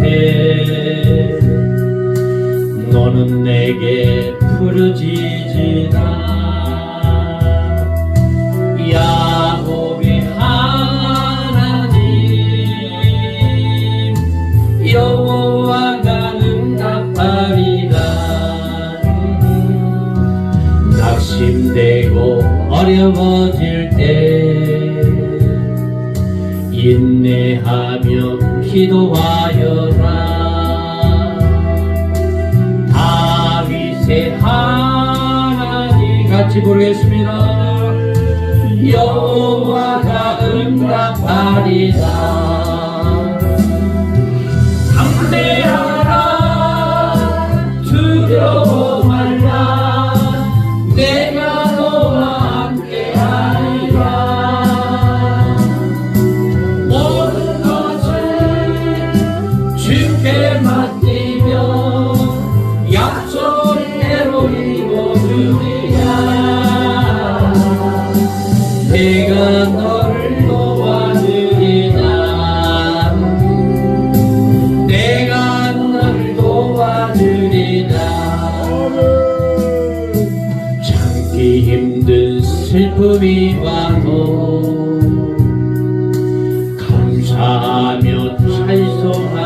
때 너는 내게 부르짖으라. 야곱의 하나님 여호와가 응답하리라 낙심되고 어려워질 때 인내하며 기도하여라. 다윗의 하나님 같이 부르겠습니다. 여호와가 응답하리라 슬픔이 와도 감사하며 찬송하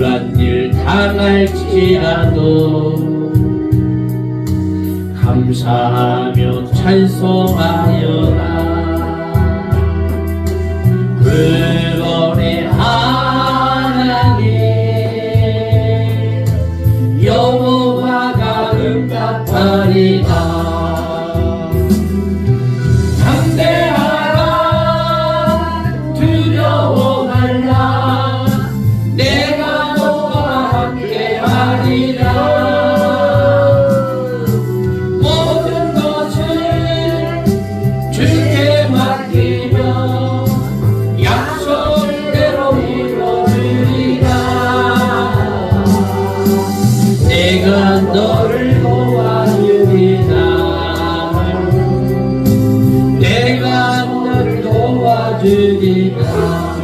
억울한 일 당할지라도 감사하며 찬송하여라 去抵达。